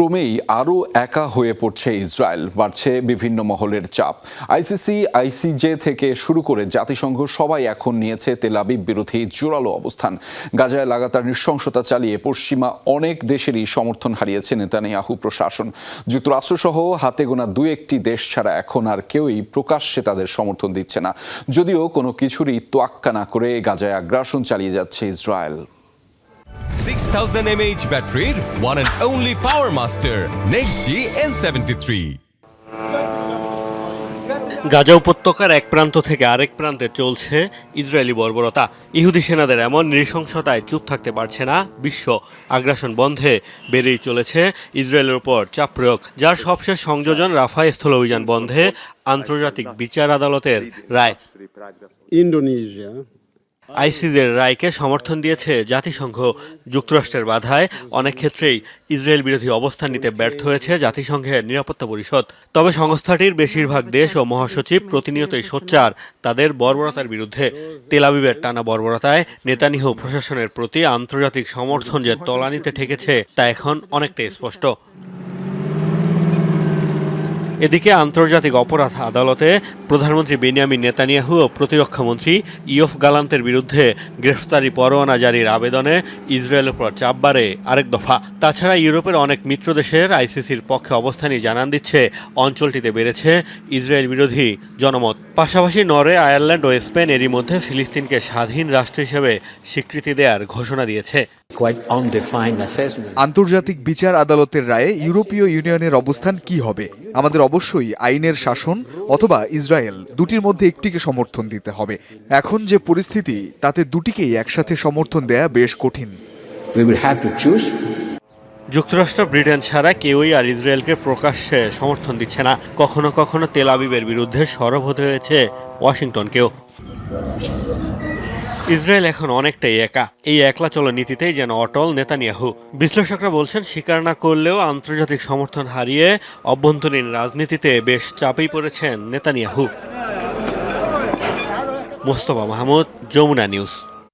ক্রমেই আরও একা হয়ে পড়ছে ইসরায়েল, বাড়ছে বিভিন্ন মহলের চাপ। আইসিসি, আইসিজে থেকে শুরু করে জাতিসংঘ সবাই এখন নিয়েছে তেলাবিব বিরোধী জোরালো অবস্থান। গাজায় লাগাতার নৃশংসতা চালিয়ে পশ্চিমা অনেক দেশেরই সমর্থন হারিয়েছে নেতানিয়াহু প্রশাসন। যুক্তরাষ্ট্রসহ হাতে গোনা দু একটি দেশ ছাড়া এখন আর কেউই প্রকাশ্যে তাদের সমর্থন দিচ্ছে না। যদিও কোনো কিছুরই তোয়াক্কা না করে গাজায় আগ্রাসন চালিয়ে যাচ্ছে ইসরায়েল। 6000 mAh ব্যাটারির one and only power master next G N73 Gaza উপত্যকার এক প্রান্ত থেকে আরেক প্রান্তে চলছে ইসরায়েলি বর্বরতা। ইহুদি সেনাদের এমন নৃশংসতায় চুপ থাকতে পারছে না বিশ্ব আগ্রাসন বন্ধে বেড়েই চলেছে ইসরায়েলের উপর চাপ প্রয়োগ যার সবশেষ সংযোজন রাফায় স্থল অভিযান বন্ধে আন্তর্জাতিক বিচার আদালতের রায়। Indonesia আইসিজের রায়কে সমর্থন দিয়েছে জাতিসংঘ। যুক্তরাষ্ট্রের বাধায় অনেক ক্ষেত্রেই ইসরায়েল বিরোধী অবস্থান নিতে ব্যর্থ হয়েছে জাতিসংঘের নিরাপত্তা পরিষদ। তবে সংস্থাটির বেশিরভাগ দেশ ও মহাসচিব প্রতিনিয়তই সোচ্চার। তাদের বর্বরতার বিরুদ্ধে তেলাবিবের টানা বর্বরতায় নেতানিয়াহু প্রশাসনের প্রতি আন্তর্জাতিক সমর্থন যে তলানিতে ঠেকেছে, তা এখন অনেকটাই স্পষ্ট। এদিকে আন্তর্জাতিক অপরাধ আদালতে প্রধানমন্ত্রী বেনিয়ামিন নেতানিয়াহু ও প্রতিরক্ষামন্ত্রী ইয়ফ গালান্তের বিরুদ্ধে গ্রেফতারি পরোয়ানা জারির আবেদনে ইসরায়েলের উপর চাপ বাড়ে আরেক দফা। তাছাড়া ইউরোপের অনেক মিত্র দেশের আইসিসির পক্ষে অবস্থানই জানান দিচ্ছে অঞ্চলটিতে বেড়েছে ইসরায়েল বিরোধী জনমত। পাশাপাশি নরে আয়ারল্যান্ড ও স্পেন এরই মধ্যে ফিলিস্তিনকে স্বাধীন রাষ্ট্র হিসেবে স্বীকৃতি দেওয়ার ঘোষণা দিয়েছে. আন্তর্জাতিক বিচার আদালতের রায়ে ইউরোপীয় ইউনিয়নের অবস্থান কি হবে? আমাদের অবশ্যই আইনের শাসন অথবা ইসরায়েল দুটির মধ্যে একটিকে সমর্থন দিতে হবে। এখন যে পরিস্থিতি তাতে দুটিকেই একসাথে সমর্থন দেয়া বেশ কঠিন। যুক্তরাষ্ট্র ব্রিটেন ছাড়া কেউই আর ইসরায়েলকে প্রকাশ্যে সমর্থন দিচ্ছে না। কখনো কখনো তেল আবিবের বিরুদ্ধে সরব হতে হয়েছে ওয়াশিংটনকেও। ইসরায়েল এখন অনেকটাই একা। এই একলা চলো নীতিতেই যেন অটল নেতানিয়াহু। বিশ্লেষকরা বলছেন, স্বীকার না করলেও আন্তর্জাতিক সমর্থন হারিয়ে অভ্যন্তরীণ রাজনীতিতে বেশ চাপেই পড়েছেন নেতানিয়াহু। মোস্তফা মাহমুদ, যমুনা নিউজ।